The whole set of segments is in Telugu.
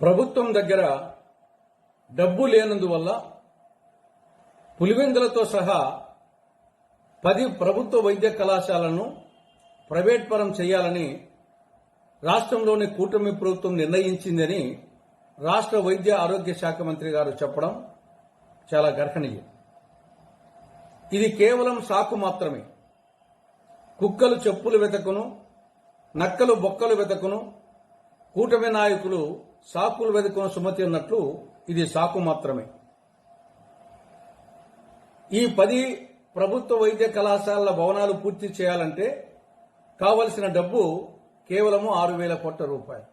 ప్రభుత్వం దగ్గర డబ్బు లేనందువల్ల పులివెందులతో సహా పది ప్రభుత్వ వైద్య కళాశాలను ప్రైవేట్ పరం చేయాలని రాష్ట్రంలోని కూటమి ప్రభుత్వం నిర్ణయించిందని రాష్ట్ర వైద్య ఆరోగ్య శాఖ మంత్రి గారు చెప్పడం చాలా గర్హనీయం. ఇది కేవలం సాకు మాత్రమే. కుక్కలు చెప్పులు వెతకును నక్కలు బొక్కలు వెతకును కూటమి నాయకులు సాకులు వెతుకున్న సుమతి ఉన్నట్లు ఇది సాకు మాత్రమే. ఈ పది ప్రభుత్వ వైద్య కళాశాలల భవనాలు పూర్తి చేయాలంటే కావలసిన డబ్బు కేవలము ఆరు వేల కోట్ల రూపాయలు.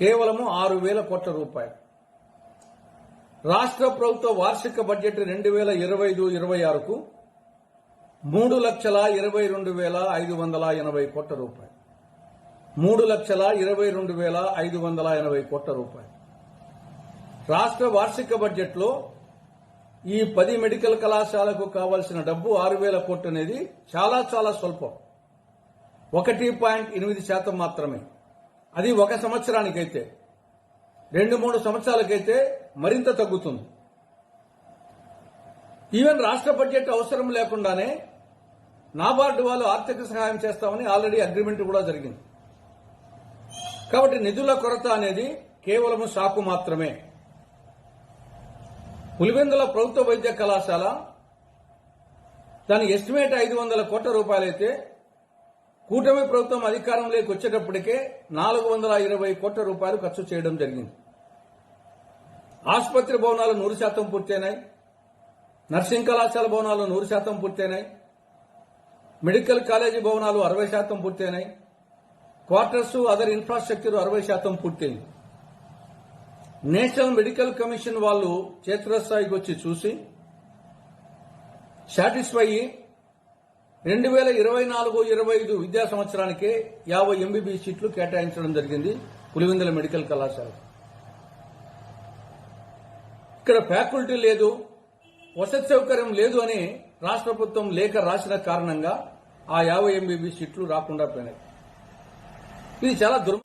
కేవలము ఆరు వేల కోట్ల రూపాయలు. రాష్ట్ర ప్రభుత్వ వార్షిక బడ్జెట్ రెండు వేల ఇరవై ఐదు ఇరవై ఆరుకు మూడు లక్షల ఇరవై రెండు వేల ఐదు వందల ఎనభై కోట్ల రూపాయలు. మూడు లక్షల ఇరవై రెండు వేల ఐదు వందల ఎనభై కోట్ల రూపాయలు. రాష్ట్ర వార్షిక బడ్జెట్లో ఈ పది మెడికల్ కళాశాలకు కావాల్సిన డబ్బు ఆరు వేల కోట్లు అనేది చాలా చాలా స్వల్పం. ఒకటి పాయింట్ ఎనిమిది శాతం మాత్రమే. అది ఒక సంవత్సరానికైతే. రెండు మూడు సంవత్సరాలకైతే మరింత తగ్గుతుంది. ఈవెన్ రాష్ట్ర బడ్జెట్ అవసరం లేకుండానే నాబార్డు వాళ్ళు ఆర్థిక సహాయం చేస్తామని ఆల్రెడీ అగ్రిమెంట్ కూడా జరిగింది. కాబట్టి నిధుల కొరత అనేది కేవలం సాకు మాత్రమే. పులివెందుల ప్రభుత్వ వైద్య కళాశాల దాని ఎస్టిమేట్ ఐదు వందల కోట్ల రూపాయలైతే కూటమి ప్రభుత్వం అధికారంలోకి వచ్చేటప్పటికే నాలుగు వందల ఇరవై కోట్ల రూపాయలు ఖర్చు చేయడం జరిగింది. ఆసుపత్రి భవనాలు నూరు శాతం పూర్తయినాయి. నర్సింగ్ కళాశాల భవనాలు నూరు శాతం పూర్తయినాయి. మెడికల్ కాలేజీ భవనాలు అరవై శాతం పూర్తయినాయి. క్వార్టర్స్ అదర్ ఇన్ఫ్రాస్ట్రక్చర్ అరవై శాతం పూర్తయింది. నేషనల్ మెడికల్ కమిషన్ వాళ్ళు క్షేత్రస్థాయికి వచ్చి చూసి సాటిస్ఫై అయ్యి రెండు వేల ఇరవై నాలుగు ఇరవై ఐదు విద్యా సంవత్సరానికే యాభై ఎంబీబీ సీట్లు కేటాయించడం జరిగింది పులివెందుల మెడికల్ కళాశాల. ఇక్కడ ఫ్యాకల్టీ లేదు వసతి సౌకర్యం లేదు అని రాష్ట్ర ప్రభుత్వం లేఖ రాసిన కారణంగా ఆ యాభై ఎంబీబీ సీట్లు రాకుండా పోయినాయి. ఇది చాలా దుర్మ